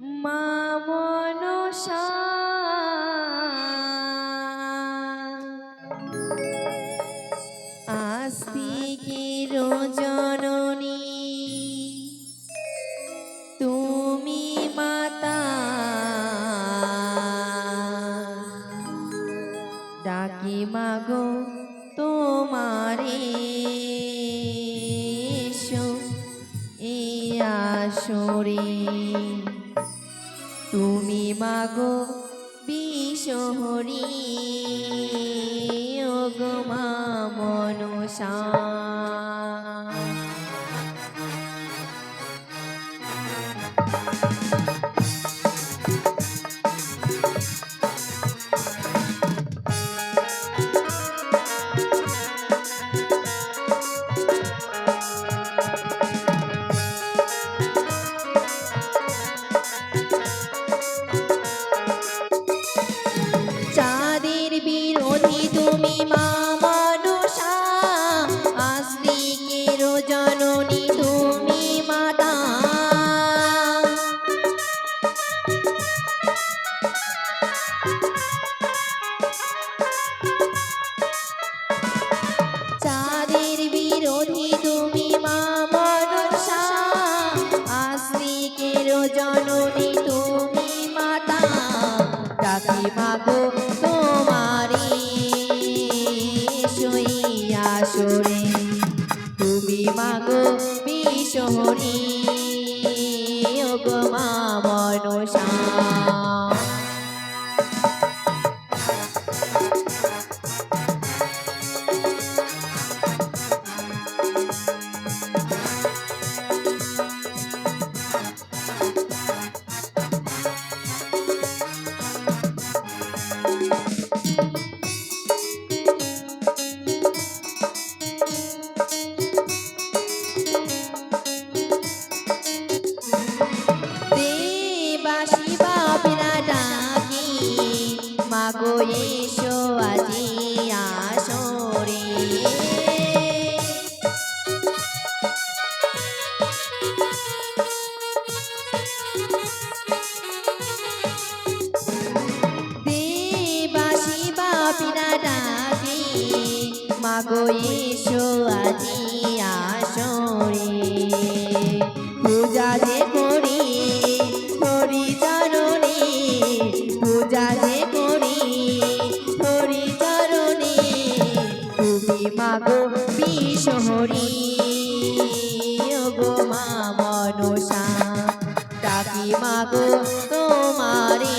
মা মনসা। আস্তিকের জননী তুমি মাতা। ডাকি মাগো তোমারে এসো এই আসরে। তুমি মাগো ও ওগো মা মনসা জননী তুমি মাতা ডাকি মাগো তোমারি শুইয়া সরে। তুমি মাগো মাগো এসো মাগো বিশহরি। ওগো মা মনসা ডাকি মাগো তোমারে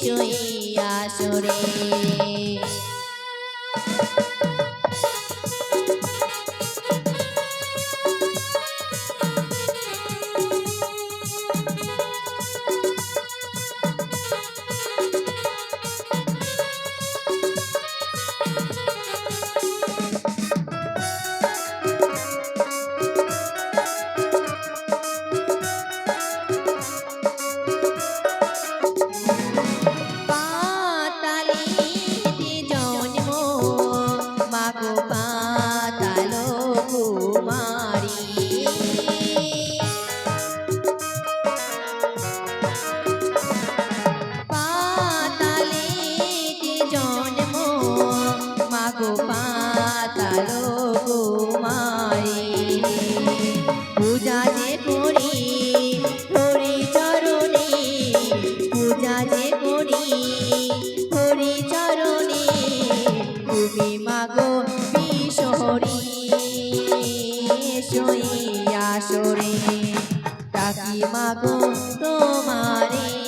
সইয়া সরে। তুমি বিশহরি সইয়া সরে ডাকি মাগো তোমারে